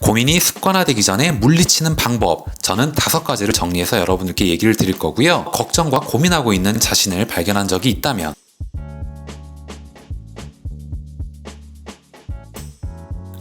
고민이 습관화되기 전에 물리치는 방법. 저는 다섯 가지를 정리해서 여러분들께 얘기를 드릴 거고요. 걱정과 고민하고 있는 자신을 발견한 적이 있다면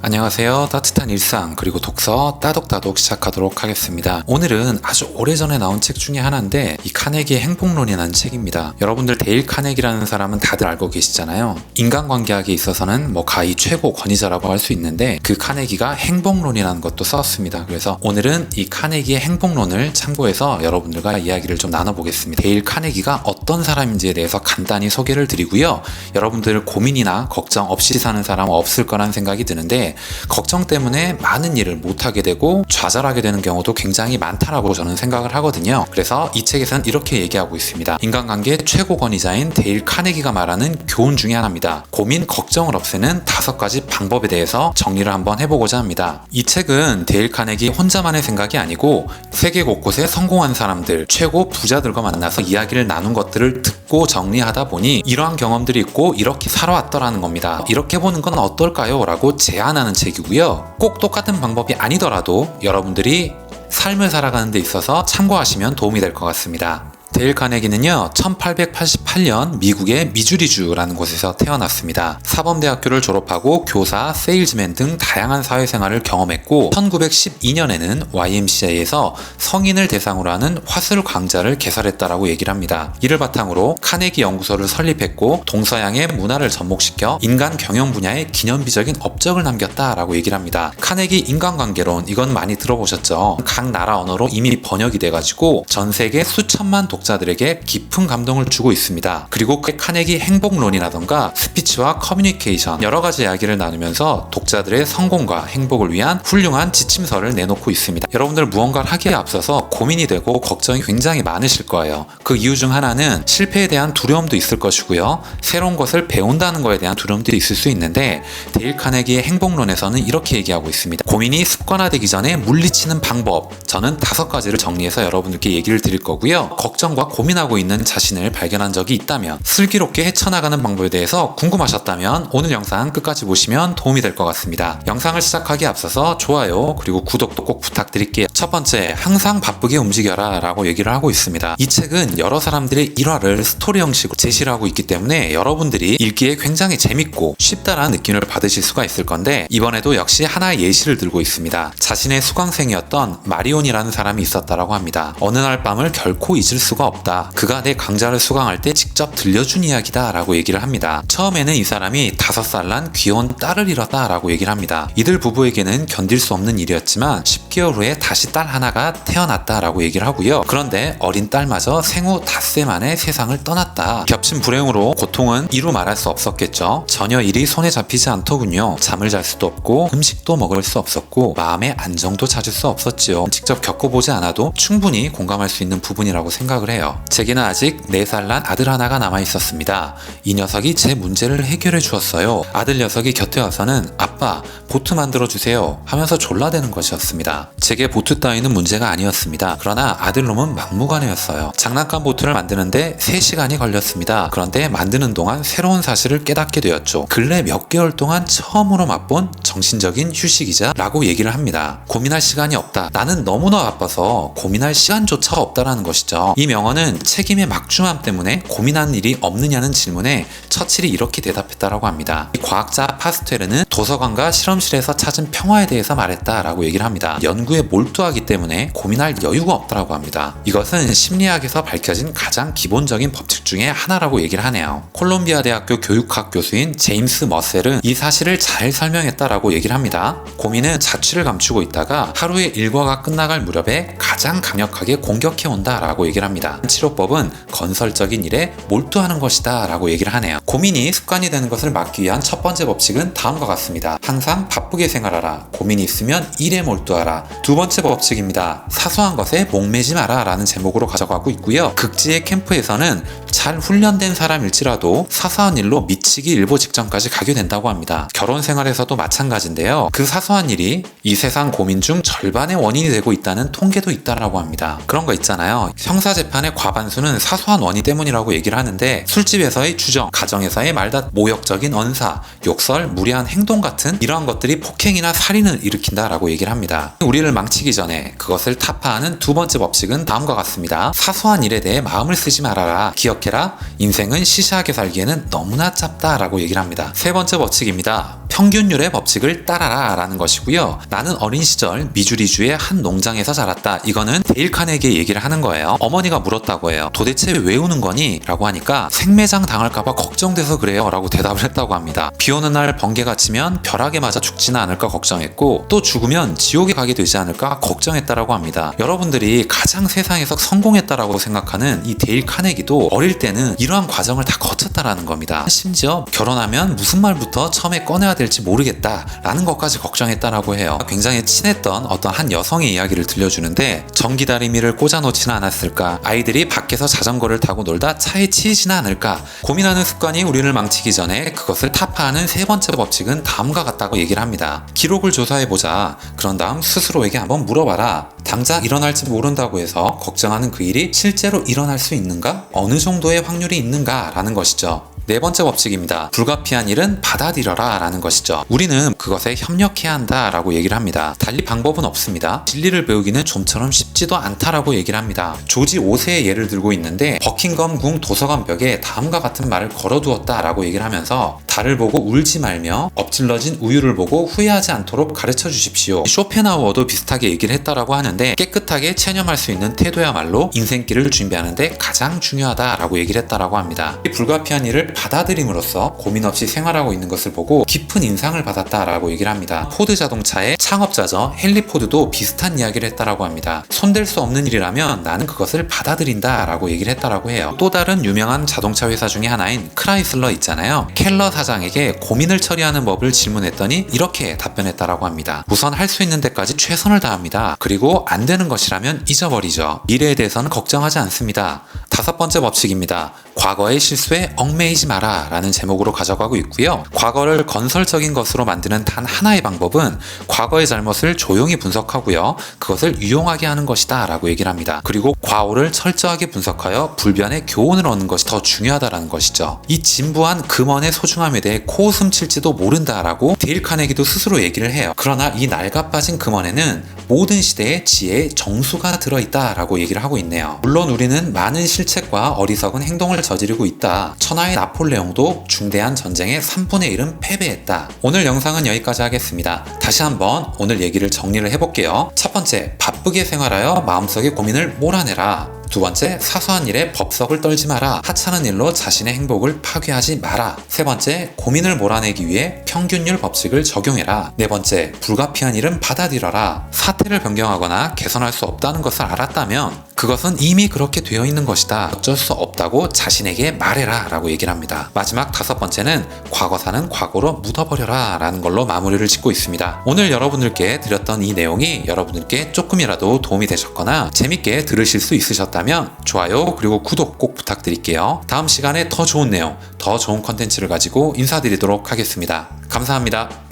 안녕하세요. 따뜻한 일상 그리고 독서 따독따독 시작하도록 하겠습니다. 오늘은 아주 오래전에 나온 책 중에 하나인데 이 카네기의 행복론이라는 책입니다. 여러분들 데일 카네기라는 사람은 다들 알고 계시잖아요. 인간관계학에 있어서는 뭐 가히 최고 권위자라고 할 수 있는데 그 카네기가 행복론이라는 것도 썼습니다. 그래서 오늘은 이 카네기의 행복론을 참고해서 여러분들과 이야기를 좀 나눠보겠습니다. 데일 카네기가 어떤 사람인지에 대해서 간단히 소개를 드리고요. 여러분들 고민이나 걱정 없이 사는 사람 없을 거란 생각이 드는데 걱정 때문에 많은 일을 못하게 되고 좌절하게 되는 경우도 굉장히 많다라고 저는 생각을 하거든요. 그래서 이 책에서는 이렇게 얘기하고 있습니다. 인간관계 최고 권위자인 데일 카네기가 말하는 교훈 중에 하나입니다. 고민, 걱정을 없애는 다섯 가지 방법에 대해서 정리를 한번 해보고자 합니다. 이 책은 데일 카네기 혼자만의 생각이 아니고 세계 곳곳에 성공한 사람들, 최고 부자들과 만나서 이야기를 나눈 것들을 듣고 정리하다 보니 이러한 경험들이 있고 이렇게 살아왔더라는 겁니다. 이렇게 보는 건 어떨까요? 라고 제안하는 책이고요. 꼭 똑같은 방법이 아니더라도 여러분들이 삶을 살아가는 데 있어서 참고하시면 도움이 될 것 같습니다. 데일 카네기는요, 1888년 미국의 미주리주라는 곳에서 태어났습니다. 사범대학교를 졸업하고 교사, 세일즈맨 등 다양한 사회생활을 경험했고, 1912년에는 YMCA에서 성인을 대상으로 하는 화술 강좌를 개설했다라고 얘기를 합니다. 이를 바탕으로 카네기 연구소를 설립했고, 동서양의 문화를 접목시켜 인간 경영 분야에 기념비적인 업적을 남겼다라고 얘기를 합니다. 카네기 인간관계론, 이건 많이 들어보셨죠? 각 나라 언어로 이미 번역이 돼가지고 전 세계 수천만 독 자들에게 깊은 감동을 주고 있습니다. 그리고 그 카네기 행복론이라던가 스피치와 커뮤니케이션 여러 가지 이야기를 나누면서 독자들의 성공과 행복을 위한 훌륭한 지침서를 내놓고 있습니다. 여러분들 무언가를 하기에 앞서서 고민이 되고 걱정이 굉장히 많으실 거예요. 그 이유 중 하나는 실패에 대한 두려움도 있을 것이고요. 새로운 것을 배운다는 것에 대한 두려움도 있을 수 있는데 데일 카네기의 행복론에서는 이렇게 얘기하고 있습니다. 고민이 습관화되기 전에 물리치는 방법. 저는 다섯 가지를 정리해서 여러분들께 얘기를 드릴 거고요. 걱정 과 고민하고 있는 자신을 발견한 적이 있다면 슬기롭게 헤쳐나가는 방법에 대해서 궁금하셨다면 오늘 영상 끝까지 보시면 도움이 될 것 같습니다. 영상을 시작하기에 앞서서 좋아요 그리고 구독도 꼭 부탁드릴게요. 첫 번째, 항상 바쁘게 움직여라 라고 얘기를 하고 있습니다. 이 책은 여러 사람들의 일화를 스토리 형식으로 제시를 하고 있기 때문에 여러분들이 읽기에 굉장히 재밌고 쉽다라는 느낌을 받으실 수가 있을 건데 이번에도 역시 하나의 예시를 들고 있습니다. 자신의 수강생이었던 마리온이라는 사람이 있었다라고 합니다. 어느 날 밤을 결코 잊을 수가 없다. 그가 내 강좌를 수강할 때 직접 들려준 이야기다 라고 얘기를 합니다. 처음에는 이 사람이 다섯 살난 귀여운 딸을 잃었다 라고 얘기를 합니다. 이들 부부에게는 견딜 수 없는 일이었지만 10개월 후에 다시 딸 하나가 태어났다 라고 얘기를 하고요. 그런데 어린 딸마저 생후 닷새 만에 세상을 떠났다. 겹친 불행으로 고통은 이루 말할 수 없었겠죠. 전혀 일이 손에 잡히지 않더군요. 잠을 잘 수도 없고 음식도 먹을 수 없었고 마음의 안정도 찾을 수 없었지요. 직접 겪어보지 않아도 충분히 공감할 수 있는 부분이라고 생각을 해요. 제게는 아직 4살 난 아들 하나가 남아 있었습니다. 이 녀석이 제 문제를 해결해 주었어요. 아들 녀석이 곁에 와서는 아빠 보트 만들어 주세요 하면서 졸라대는 것이었습니다. 제게 보트 따위는 문제가 아니었습니다. 그러나 아들놈은 막무가내였어요. 장난감 보트를 만드는데 3시간이 걸렸습니다. 그런데 만드는 동안 새로운 사실을 깨닫게 되었죠. 근래 몇 개월 동안 처음으로 맛본 정신적인 휴식이자 라고 얘기를 합니다. 고민할 시간이 없다. 나는 너무나 바빠서 고민할 시간조차 없다라는 것이죠. 이 명언은 책임의 막중함 때문에 고민하는 일이 없느냐는 질문에 처칠이 이렇게 대답했다라고 합니다. 과학자 파스텔르는 도서관과 실험실에서 찾은 평화에 대해서 말했다라고 얘기를 합니다. 연구에 몰두하기 때문에 고민할 여유가 없다라고 합니다. 이것은 심리학에서 밝혀진 가장 기본적인 법칙 중에 하나라고 얘기를 하네요. 콜롬비아 대학교 교육학 교수인 제임스 머셀은 이 사실을 잘 설명했다라고 얘기를 합니다. 고민은 자취를 감추고 있다가 하루의 일과가 끝나갈 무렵에 가장 강력하게 공격해 온다라고 얘기를 합니다. 치료법은 건설적인 일에 몰두하는 것이다 라고 얘기를 하네요. 고민이 습관이 되는 것을 막기 위한 첫 번째 법칙은 다음과 같습니다. 항상 바쁘게 생활하라. 고민이 있으면 일에 몰두하라. 두 번째 법칙입니다. 사소한 것에 목매지 마라 라는 제목으로 가져가고 있고요. 극지의 캠프에서는 잘 훈련된 사람일지라도 사소한 일로 미치기 일보 직전까지 가게 된다고 합니다. 결혼 생활에서도 마찬가지인데요. 그 사소한 일이 이 세상 고민 중 절반의 원인이 되고 있다는 통계도 있다라고 합니다. 그런 거 있잖아요. 형사재판 판의 과반수는 사소한 원인 때문이라고 얘기를 하는데 술집에서의 주정, 가정에서의 말다 모욕적인 언사, 욕설, 무리한 행동 같은 이러한 것들이 폭행이나 살인을 일으킨다라고 얘기를 합니다. 우리를 망치기 전에 그것을 타파하는 두 번째 법칙은 다음과 같습니다. 사소한 일에 대해 마음을 쓰지 말아라. 기억해라. 인생은 시시하게 살기에는 너무나 짧다라고 얘기를 합니다. 세 번째 법칙입니다. 평균율의 법칙을 따라라 라는 것이고요. 나는 어린 시절 미주리주의 한 농장에서 자랐다. 이거는 데일 카네기의 얘기를 하는 거예요. 어머니가 물었다고 해요. 도대체 왜 우는 거니? 라고 하니까 생매장 당할까봐 걱정돼서 그래요. 라고 대답을 했다고 합니다. 비 오는 날 번개가 치면 벼락에 맞아 죽지는 않을까 걱정했고 또 죽으면 지옥에 가게 되지 않을까 걱정했다라고 합니다. 여러분들이 가장 세상에서 성공했다라고 생각하는 이 데일 카네기도 어릴 때는 이러한 과정을 다 거쳤다라는 겁니다. 심지어 결혼하면 무슨 말부터 처음에 꺼내야 될지 모르겠다라는 것까지 걱정했다라고 해요. 굉장히 친했던 어떤 한 여성의 이야기를 들려주는데 전기다리미를 꽂아놓지는 않았을까 아이들이 밖에서 자전거를 타고 놀다 차에 치이지는 않을까 고민하는 습관이 우리를 망치기 전에 그것을 타파하는 세 번째 법칙은 다음과 같다고 얘기를 합니다. 기록을 조사해보자. 그런 다음 스스로에게 한번 물어봐라. 당장 일어날지 모른다고 해서 걱정하는 그 일이 실제로 일어날 수 있는가? 어느 정도의 확률이 있는가? 라는 것이죠. 네 번째 법칙입니다. 불가피한 일은 받아들여라 라는 것이죠. 우리는 그것에 협력해야 한다 라고 얘기를 합니다. 달리 방법은 없습니다. 진리를 배우기는 좀처럼 쉽지도 않다라고 얘기를 합니다. 조지 5세의 예를 들고 있는데 버킹엄 궁 도서관 벽에 다음과 같은 말을 걸어두었다 라고 얘기를 하면서 달을 보고 울지 말며 엎질러진 우유를 보고 후회하지 않도록 가르쳐 주십시오. 쇼펜하우어도 비슷하게 얘기를 했다라고 하는데 깨끗하게 체념할 수 있는 태도야말로 인생길을 준비하는데 가장 중요하다라고 얘기를 했다라고 합니다. 이 불가피한 일을 받아들임으로써 고민 없이 생활하고 있는 것을 보고 깊은 인상을 받았다라고 얘기를 합니다. 포드 자동차의 창업자죠 헨리 포드도 비슷한 이야기를 했다라고 합니다. 손댈 수 없는 일이라면 나는 그것을 받아들인다라고 얘기를 했다라고 해요. 또 다른 유명한 자동차 회사 중에 하나인 크라이슬러 있잖아요. 켈러 사장에게 고민을 처리하는 법을 질문했더니 이렇게 답변했다라고 합니다. 우선 할 수 있는 데까지 최선을 다합니다. 그리고 안 되는 것이라면 잊어버리죠. 미래에 대해서는 걱정하지 않습니다. 다섯 번째 법칙입니다. 과거의 실수에 얽매이지 마라 라는 제목으로 가져가고 있고요. 과거를 건설적인 것으로 만드는 단 하나의 방법은 과거의 잘못을 조용히 분석하고요. 그것을 유용하게 하는 것이다 라고 얘기를 합니다. 그리고 과오를 철저하게 분석하여 불변의 교훈을 얻는 것이 더 중요하다라는 것이죠. 이 진부한 금원의 소중함에 대해 코웃음 칠지도 모른다 라고 데일 카네기도 스스로 얘기를 해요. 그러나 이 낡아 빠진 금원에는 모든 시대의 지혜의 정수가 들어있다 라고 얘기를 하고 있네요. 물론 우리는 많은 실책과 어리석은 행동을 저지르고 있다. 천하의 나폴레옹도 중대한 전쟁의 3분의 1은 패배했다. 오늘 영상은 여기까지 하겠습니다. 다시 한번 오늘 얘기를 정리를 해볼게요. 첫 번째, 바쁘게 생활하여 마음속의 고민을 몰아내라. 두 번째, 사소한 일에 법석을 떨지 마라. 하찮은 일로 자신의 행복을 파괴하지 마라. 세 번째, 고민을 몰아내기 위해 평균율 법칙을 적용해라. 네 번째, 불가피한 일은 받아들여라. 사태를 변경하거나 개선할 수 없다는 것을 알았다면 그것은 이미 그렇게 되어 있는 것이다. 어쩔 수 없다고 자신에게 말해라. 라고 얘기를 합니다. 마지막 다섯 번째는 과거사는 과거로 묻어버려라. 라는 걸로 마무리를 짓고 있습니다. 오늘 여러분들께 드렸던 이 내용이 여러분들께 조금이라도 도움이 되셨거나 재밌게 들으실 수 있으셨다면 좋아요 그리고 구독 꼭 부탁드릴게요. 다음 시간에 더 좋은 내용, 더 좋은 컨텐츠를 가지고 인사드리도록 하겠습니다. 감사합니다.